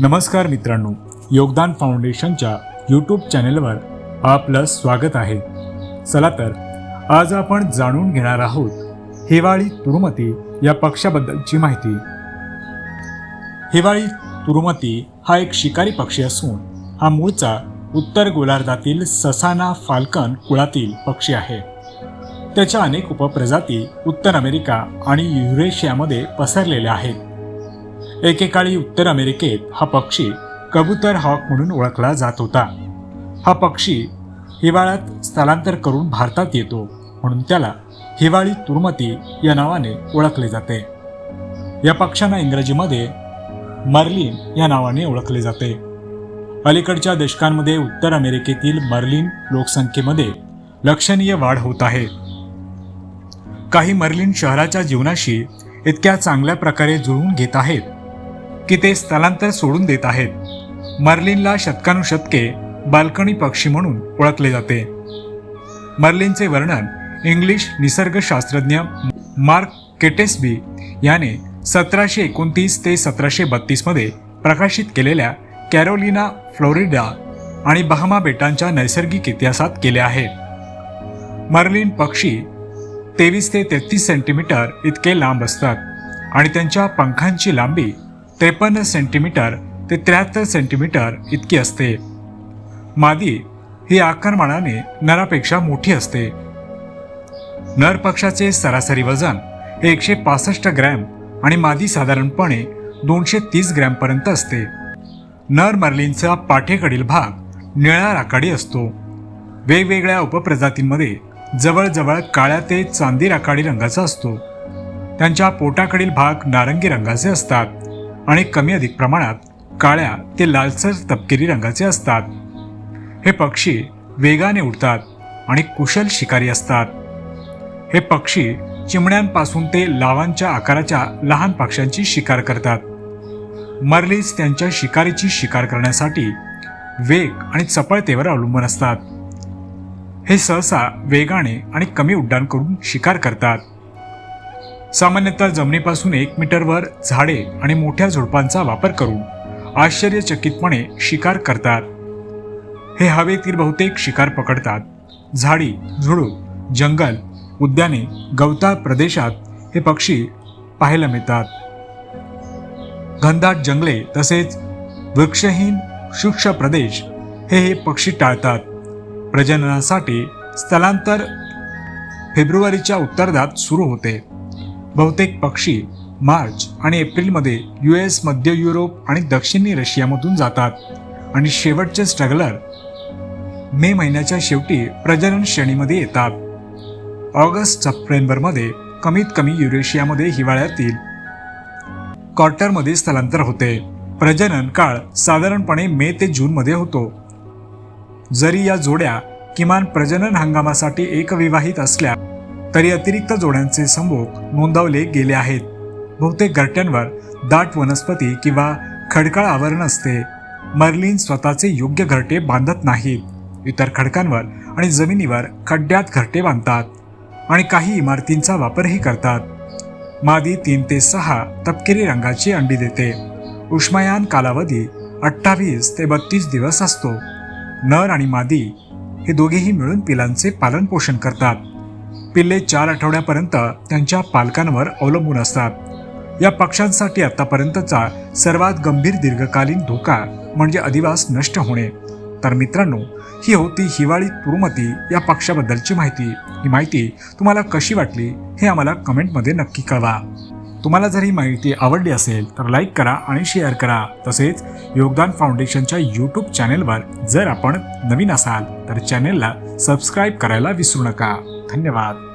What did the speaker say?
नमस्कार मित्रांनो योगदान फाउंडेशनच्या यूट्यूब चॅनेलवर आपलं स्वागत आहे. चला तर आज आपण जाणून घेणार आहोत हिवाळी तुरुमती या पक्षाबद्दलची माहिती. हिवाळी तुरुमती हा एक शिकारी पक्षी असून हा मूळचा उत्तर गोलार्धातील ससाना फाल्कन कुळातील पक्षी आहे. त्याच्या अनेक उपप्रजाती उत्तर अमेरिका आणि युरेशियामध्ये पसरलेल्या आहेत. एकेकाळी उत्तर अमेरिकेत हा पक्षी कबूतर हॉक म्हणून ओळखला जात होता. हा पक्षी हिवाळ्यात स्थलांतर करून भारतात येतो म्हणून त्याला हिवाळी तुर्मती या नावाने ओळखले जाते. या पक्षांना इंग्रजीमध्ये मर्लिन या नावाने ओळखले जाते. अलीकडच्या दशकांमध्ये उत्तर अमेरिकेतील मर्लिन लोकसंख्येमध्ये लक्षणीय वाढ होत आहे. काही मर्लिन शहराच्या जीवनाशी इतक्या चांगल्या प्रकारे जुळवून घेत आहेत की ते स्थलांतर सोडून देत आहेत. मर्लिनला शतकानुशतके बाल्कनी पक्षी म्हणून ओळखले जाते. मर्लिनचे वर्णन इंग्लिश निसर्गशास्त्रज्ञ मार्क केटेस्बी याने सतराशे एकोणतीस ते सतराशे बत्तीसमध्ये प्रकाशित केलेल्या कॅरोलिना फ्लोरिडा आणि बहामा बेटांच्या नैसर्गिक इतिहासात केले आहे. मर्लिन पक्षी तेवीस ते तेहतीस सेंटीमीटर इतके लांब असतात. आणि त्यांच्या पंखांची लांबी त्रेपन्न सेंटीमीटर ते त्र्याहत्तर सेंटीमीटर इतकी असते. मादी ही आकारमानाने नरापेक्षा मोठी असते. नर पक्षाचे सरासरी वजन हे एकशे पासष्ट ग्रॅम आणि मादी साधारणपणे दोनशे तीस ग्रॅमपर्यंत असते. नर मर्लिनचा पाठेकडील भाग निळा राखाडी असतो. वेगवेगळ्या उपप्रजातींमध्ये जवळजवळ काळ्या ते चांदी राखाडी रंगाचा असतो. त्यांच्या पोटाकडील भाग नारंगी रंगाचे असतात आणि कमी अधिक प्रमाणात काळ्या ते लालसर तपकिरी रंगाचे असतात. हे पक्षी वेगाने उडतात आणि कुशल शिकारी असतात. हे पक्षी चिमण्यांपासून ते लावांच्या आकाराच्या लहान पक्ष्यांची शिकार करतात. मर्लिस त्यांच्या शिकारीची शिकार करण्यासाठी वेग आणि चपळतेवर अवलंबून असतात. हे सहसा वेगाने आणि कमी उड्डाण करून शिकार करतात. सामान्यतः जमिनीपासून एक मीटरवर झाडे आणि मोठ्या झुडपांचा वापर करून आश्चर्यचकितपणे शिकार करतात. हे हवेतील बहुतेक शिकार पकडतात. झाडी झुडूप जंगल उद्याने गवताळ प्रदेशात हे पक्षी पाहायला मिळतात. घनदाट जंगले तसेच वृक्षहीन शुक्ष प्रदेश हे हे पक्षी टाळतात. प्रजननासाठी स्थलांतर फेब्रुवारीच्या उत्तरार्धात सुरू होते. बहुतेक पक्षी मार्च आणि एप्रिलमध्ये यू एस मध्य युरोप आणि दक्षिणी रशियामधून जातात आणि शेवटचे स्ट्रगलर मे महिन्याच्या शेवटी प्रजनन श्रेणीमध्ये येतात. ऑगस्ट सप्टेंबरमध्ये कमीत कमी युरेशियामध्ये हिवाळ्यातील क्वार्टरमध्ये स्थलांतर होते. प्रजनन काळ साधारणपणे मे ते जूनमध्ये होतो. जरी या जोड्या किमान प्रजनन हंगामासाठी एकविवाहित असल्या तरी अतिरिक्त जोड्यांचे संभोग नोंदवले गेले आहेत. बहुतेक घरट्यांवर दाट वनस्पती किंवा खडकाळ आवरण असते. मर्लिन स्वतःचे योग्य घरटे बांधत नाहीत. इतर खडकांवर आणि जमिनीवर खड्ड्यात घरटे बांधतात आणि काही इमारतींचा वापरही करतात. मादी तीन ते सहा तपकिरी रंगाची अंडी देते. उष्मायान कालावधी अठ्ठावीस ते बत्तीस दिवस असतो. नर आणि मादी हे दोघेही मिळून पिलांचे पालनपोषण करतात. पिल्ले चार आठवड्यापर्यंत त्यांच्या पालकांवर अवलंबून असतात. या पक्ष्यांसाठी आतापर्यंतचा सर्वात गंभीर दीर्घकालीन धोका म्हणजे अधिवास नष्ट होणे. तर मित्रांनो ही होती हिवाळी तुरुमती या पक्षाबद्दलची माहिती. ही माहिती तुम्हाला कशी वाटली हे आम्हाला कमेंटमध्ये नक्की कळवा. तुम्हाला जर ही माहिती आवडली असेल तर लाईक करा आणि शेअर करा. तसेच योगदान फाउंडेशनच्या यूट्यूब चॅनेलवर जर आपण नवीन असाल तर चॅनेलला सबस्क्राईब करायला विसरू नका. धन्यवाद.